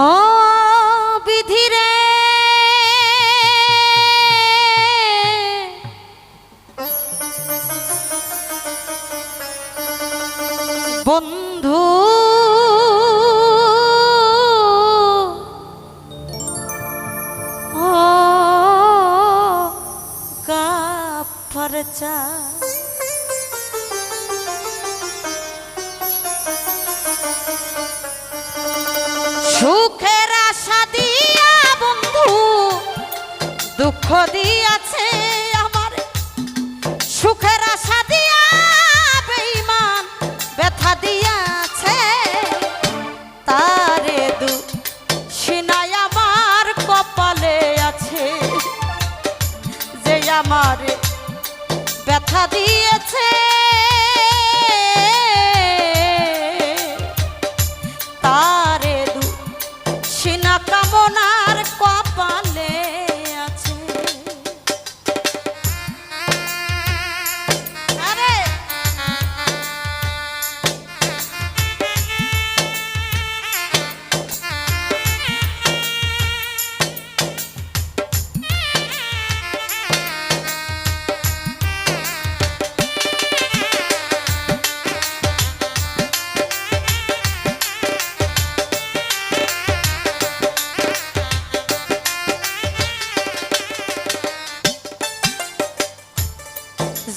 ও বিধিরে বন্ধু ও গাফর চা দুঃখ দিয়াছে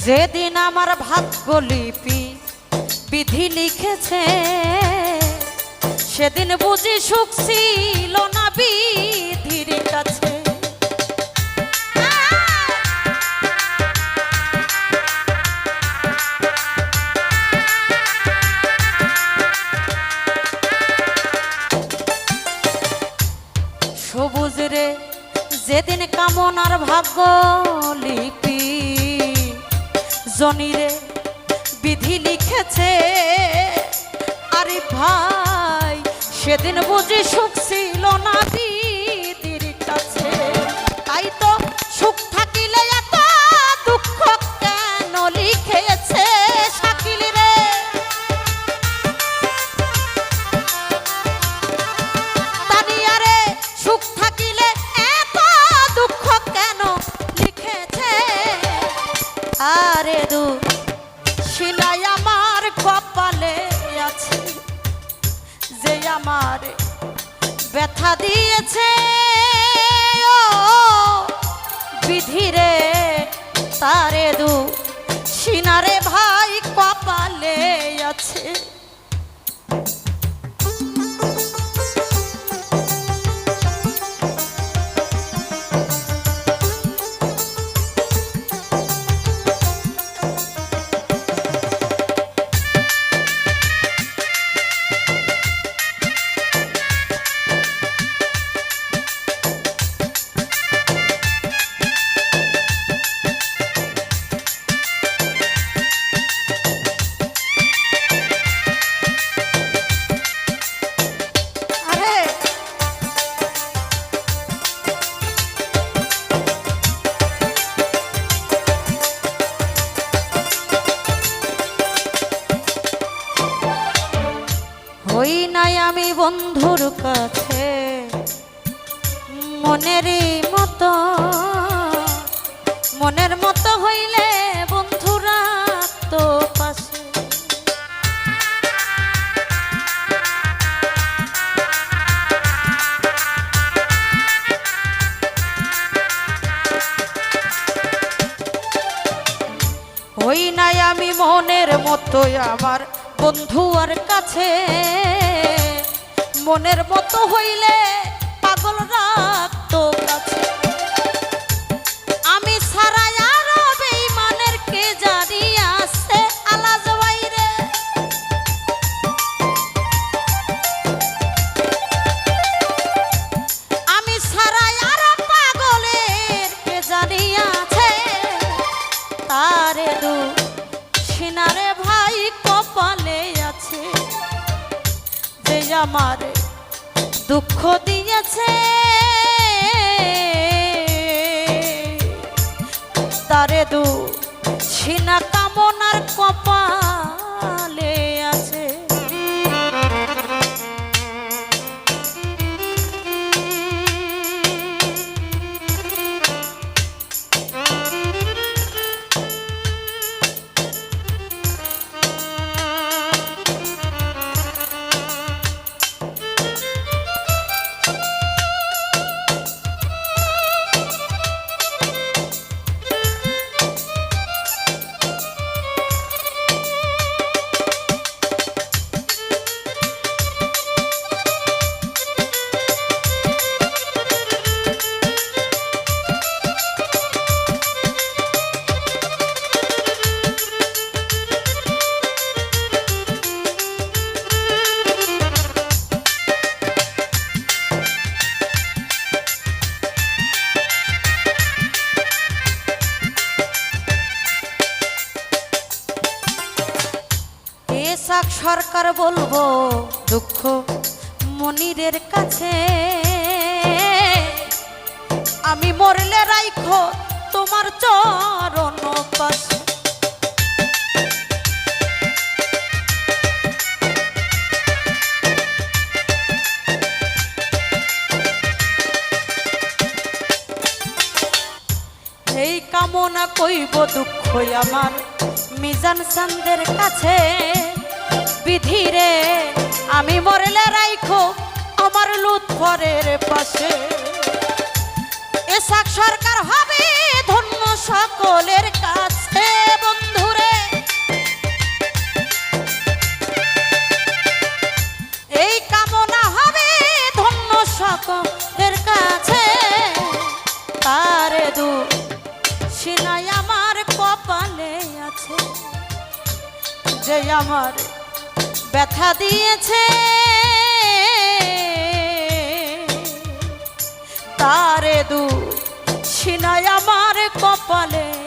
যেদিন আমার ভাগ্য লিপি বিধি লিখেছে, সেদিন বুঝি সুখ ছিল না বিধির কাছে। সবুজ রে, যেদিন কামনার ভাগ্য লিপি জনিরে বিধি লিখেছে। আরে ভাই সেদিন বুঝি সুখ ছিল আরে দু। সিলাই আমার কপালে আছে যে আমার ব্যথা দিয়েছে। ও বিধিরে তারে দু। সিনারে ভাই কপালে আছে বন্ধুর কাছে মনেরই মতো মনের মতো হইলে পাগল রাখতো আমি সারা আর বেঈমানের কে জানি আছে আলাজ বাইরে। আমি সারা আর পাগলের কে জানি আছে তারে দু সিনারে ভাই কপালে আছে যে আমার দুঃখ দিয়েছে। তারে দু ছিনা কামনার কপালে আর বলব, দুঃখ মনিরের কাছে। আমি মরলে রাইখো তোমার চরণ পাশে। এই কামনা কইব দুঃখ আমার, মিজান চান্দের কাছে। বিধিরে আমি মরলে রাইখো আমার লুৎফরের পাশে। এসাক সরকার হবে ধন্য সকলের কাছে বন্ধুরে এই কামনা হবে ধন্য সকলের কাছে। তারে দু সিনাই আমার কপালে আছে, যে আমার ব্যথা দিয়েছে। তারে দু ছিনায় আমার কপালে।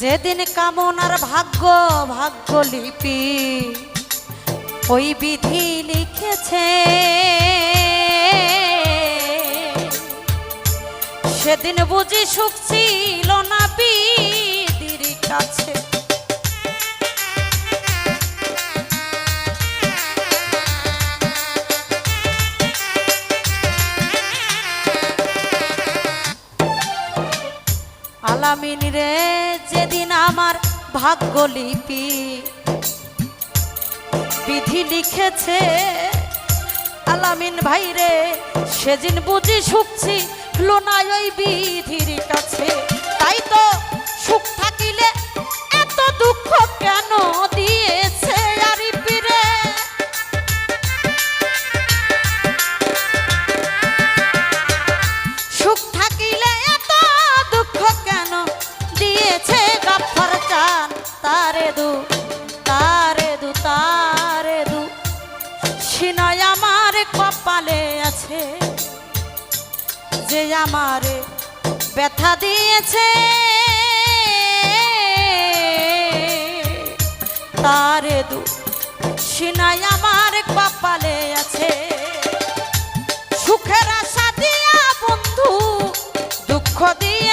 যেদিন কামনার ভাগ্য ভাগ্য লিপি ওই বিধি লিখেছে। সেদিন বুঝি সুখ ছিল না বিধির কাছে। আলামিন রে, যেদিন আমার ভাগ্য লিপি বিধি লিখেছে, আলামিন ভাইরে সেদিন বুঝি শুকছি লোনায় ওই বিধির কাছে। তাই তো সুখ থাকিলে এত দুঃখ কেন দু তারে দু তারে দু সিনায় আমার কপালে আছে, যে আমারে ব্যথা দিয়েছে। দু সিনাই আমার কপালে আছে। সুখের আশা দিয়া বন্ধু, দুঃখ দিয়ে